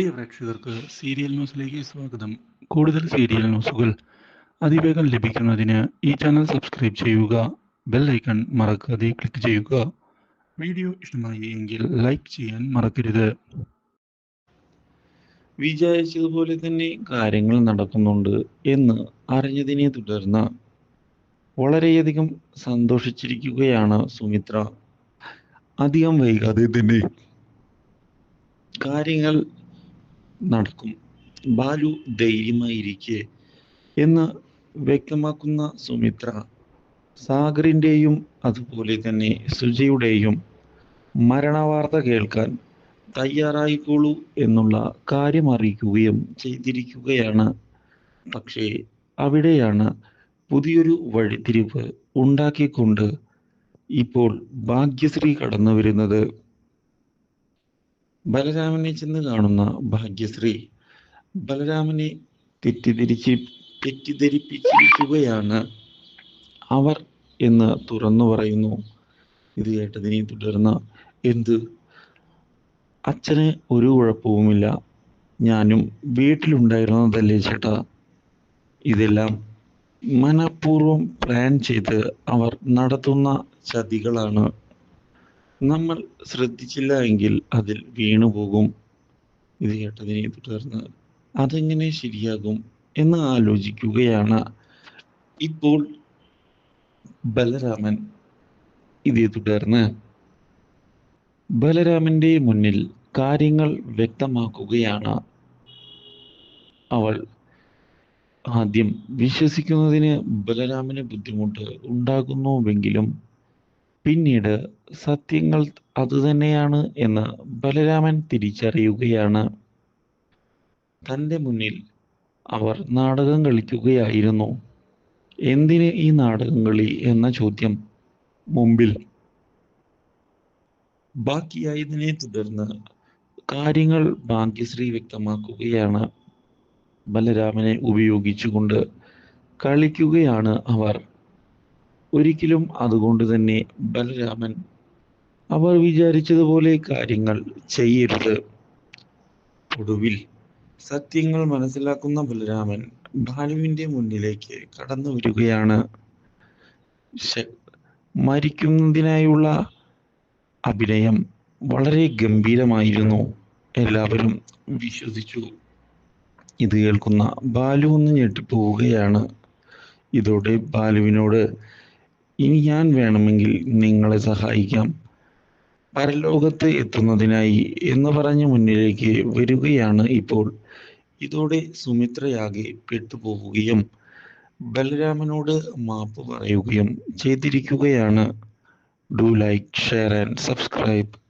പ്രിയ പ്രേക്ഷകർക്ക് സീരിയൽ ന്യൂസിലേക്ക് സ്വാഗതം. കൂടുതൽ സീരിയൽ ന്യൂസുകൾ അതിവേഗം ലഭിക്കുന്നതിന് ഈ ചാനൽ സബ്സ്ക്രൈബ് ചെയ്യുക ബെൽ ഐക്കൺ മറക്കാതെ ക്ലിക്ക് ചെയ്യുക. വീഡിയോ ഇഷ്ടമായി എങ്കിൽ ലൈക്ക് ചെയ്യാൻ മറക്കരുത്. വിചാരിച്ചതുപോലെ തന്നെ കാര്യങ്ങൾ നടക്കുന്നുണ്ട് എന്ന് അറിഞ്ഞതിനെ തുടർന്ന് വളരെയധികം സന്തോഷിച്ചിരിക്കുകയാണ് സുമിത്ര. അധികം വൈകാതെ തന്നെ കാര്യങ്ങൾ നടക്കും. ബാലു ധൈര്യമായിരിക്കെ എന്ന് വ്യക്തമാക്കുന്ന സുമിത്ര സാഗറിന്റെയും അതുപോലെ തന്നെ സുജയുടെയും മരണവാർത്ത കേൾക്കാൻ തയ്യാറായിക്കോളൂ എന്നുള്ള കാര്യം അറിയിക്കുകയും ചെയ്തിരിക്കുകയാണ്. പക്ഷേ അവിടെയാണ് പുതിയൊരു വഴിത്തിരിവ് ഉണ്ടാക്കിക്കൊണ്ട് ഇപ്പോൾ ഭാഗ്യശ്രീ കടന്നു വരുന്നത് ബലരാമനെ ചെന്ന് കാണുന്ന ഭാഗ്യശ്രീ ബലരാമനെ തെറ്റിദ്ധരിച്ച് തെറ്റിദ്ധരിപ്പിച്ചിരിക്കുകയാണ് അവർ എന്ന് തുറന്നു പറയുന്നു. ഇത് കേട്ടതിനെ തുടർന്ന് എന്ത്? അച്ഛന് ഒരു കുഴപ്പവുമില്ല. ഞാനും വീട്ടിലുണ്ടായിരുന്നതല്ലേ ചേട്ടാ? ഇതെല്ലാം മനഃപൂർവം പ്ലാൻ ചെയ്ത് അവർ നടത്തുന്ന ചതികളാണ്. നമ്മൾ ശ്രദ്ധിച്ചില്ല എങ്കിൽ അതിൽ വീണുപോകും ഇത് കേട്ടതിനെ തുടർന്ന് അതെങ്ങനെ ശരിയാകും എന്ന് ആലോചിക്കുകയാണ്. ഇപ്പോൾ ബലരാമൻ ഇതേ തുടർന്ന്. ബലരാമന്റെ മുന്നിൽ കാര്യങ്ങൾ വ്യക്തമാക്കുകയാണ്. അവൾ ആദ്യം വിശ്വസിക്കുന്നതിന് ബലരാമന് ബുദ്ധിമുട്ട് ഉണ്ടാകുന്നുവെങ്കിലും പിന്നീട് സത്യങ്ങൾ അതുതന്നെയാണ് എന്ന് ബലരാമൻ തിരിച്ചറിയുകയാണ്. തന്റെ മുന്നിൽ അവർ നാടകം കളിക്കുകയായിരുന്നു. എന്തിന് ഈ നാടകം കളി എന്ന ചോദ്യം മുമ്പിൽ. ബാക്കിയായതിനെ തുടർന്ന് കാര്യങ്ങൾ ഭാഗ്യശ്രീ വ്യക്തമാക്കുകയാണ്. ബലരാമനെ ഉപയോഗിച്ചുകൊണ്ട് കളിക്കുകയാണ് അവർ. ഒരിക്കലും അതുകൊണ്ട് തന്നെ ബലരാമൻ അവർ വിചാരിച്ചതുപോലെ കാര്യങ്ങൾ ചെയ്യരുത്. ഒടുവിൽ സത്യങ്ങൾ മനസ്സിലാക്കുന്ന ബലരാമൻ ബാലുവിന്റെ മുന്നിലേക്ക് കടന്നു വരികയാണ്. മരിക്കുന്നതിനായുള്ള അഭിനയം വളരെ ഗംഭീരമായിരുന്നു. എല്ലാവരും വിശ്വസിച്ചു. ഇത് കേൾക്കുന്ന ബാലു ഒന്ന് ഞെട്ടിപ്പോവുകയാണ്. ഇതോടെ ബാലുവിനോട് ഇനി ഞാൻ വേണമെങ്കിൽ നിങ്ങളെ സഹായിക്കാം. പരലോകത്ത് എത്തുന്നതിനായി എന്ന് പറഞ്ഞ് മുന്നിലേക്ക് വരികയാണ് ഇപ്പോൾ. ഇതോടെ സുമിത്രയാകെ പെട്ടുപോവുകയും ബലരാമനോട് മാപ്പ് പറയുകയും ചെയ്തിരിക്കുകയാണ്. Do like share and subscribe.